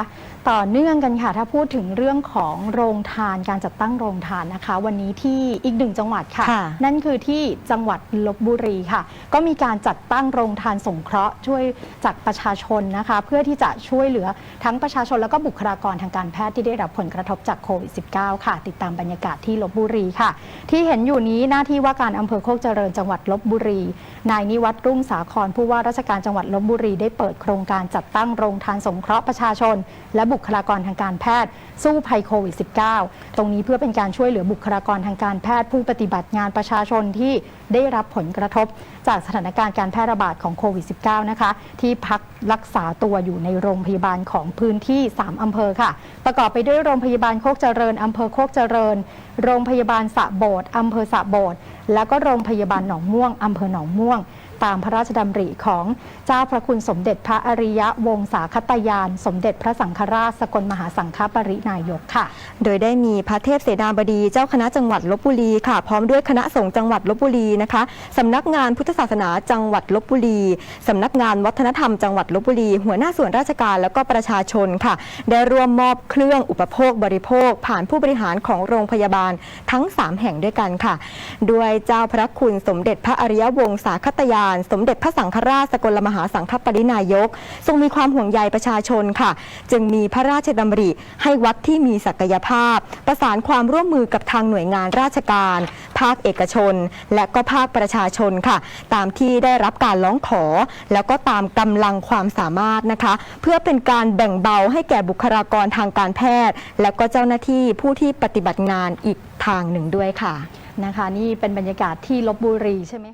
ะ ต่อเนื่องกันค่ะ ถ้าพูดถึงเรื่องของโรงทานการจัดตั้งโรงทานนะคะ วันนี้ที่อีกหนึ่งจังหวัดค่ะค่ะ นั่นคือที่จังหวัดลบบุรีค่ะ ก็มีการจัดตั้งโรงทานสงเคราะห์ช่วยจากประชาชนนะคะ เพื่อที่จะช่วยเหลือทั้งประชาชนแล้วก็บุคลากรทางการแพทย์ที่ได้รับผลกระทบจากโควิด -19 ค่ะ ติดตามบรรยากาศที่ลบบุรีค่ะ ที่เห็นอยู่นี้หน้าที่ว่าการอำเภอโคกเจริญจังหวัดลบบุรีนายนิวัตรรุ่งสาครผู้ว่าราชการจังหวัดลบบุรีได้เปิดโครงการจัดตั้งโรงทานสงเคราะห์ประชาชนและบุคลากรทางการแพทย์ สู้ภัยโควิด -19 ตรงนี้เพื่อเป็นการช่วยเหลือบุคลากรทางการแพทย์ ผู้ปฏิบัติงานประชาชนที่ได้รับผลกระทบ จากสถานการณ์การแพร่ระบาดของโควิด -19 นะคะ ที่พักรักษาตัวอยู่ในโรงพยาบาลของพื้นที่ 3 อำเภอค่ะ ประกอบไปด้วยโรงพยาบาลโคกเจริญอำเภอโคกเจริญ โรงพยาบาลสะโบดอำเภอสะโบดแล้วก็โรงพยาบาลหนองม่วงอำเภอหนองม่วง ตามพระราชดำริของเจ้าพระคุณสมเด็จพระอริยวงศาคตยาน สมเด็จพระสังฆราชสกลมหาสังฆปรินายกค่ะ โดยได้มีพระเทพเสนาบดีเจ้าคณะจังหวัดลบบุรีค่ะ พร้อมด้วยคณะสงฆ์จังหวัดลบบุรีนะคะสำนักงานพุทธศาสนาจังหวัดลบบุรีสำนักงานวัฒนธรรมจังหวัดลบบุรี หัวหน้าส่วนราชการแล้วก็ประชาชนค่ะ ได้ร่วมมอบเครื่องอุปโภคบริโภค ผ่านผู้บริหารของโรงพยาบาลทั้ง 3 แห่งด้วยกันค่ะ ด้วยเจ้าพระคุณสมเด็จพระอริยวงศาคตยานสมเด็จพระสังฆราชสกลมหาสังฆปรินายก ทรงมีความห่วงใยประชาชนค่ะ จึงมีพระราชดำริให้วัดที่มีศักยภาพ ประสานความร่วมมือกับทางหน่วยงานราชการ ภาคเอกชน และก็ภาคประชาชนค่ะ ตามที่ได้รับการร้องขอ แล้วก็ตามกำลังความสามารถนะคะ เพื่อเป็นการแบ่งเบาให้แก่บุคลากรทางการแพทย์ และก็เจ้าหน้าที่ผู้ที่ปฏิบัติงานอีกทางหนึ่งด้วยค่ะนะคะ นี่เป็นบรรยากาศที่ลบบุรีใช่ไหม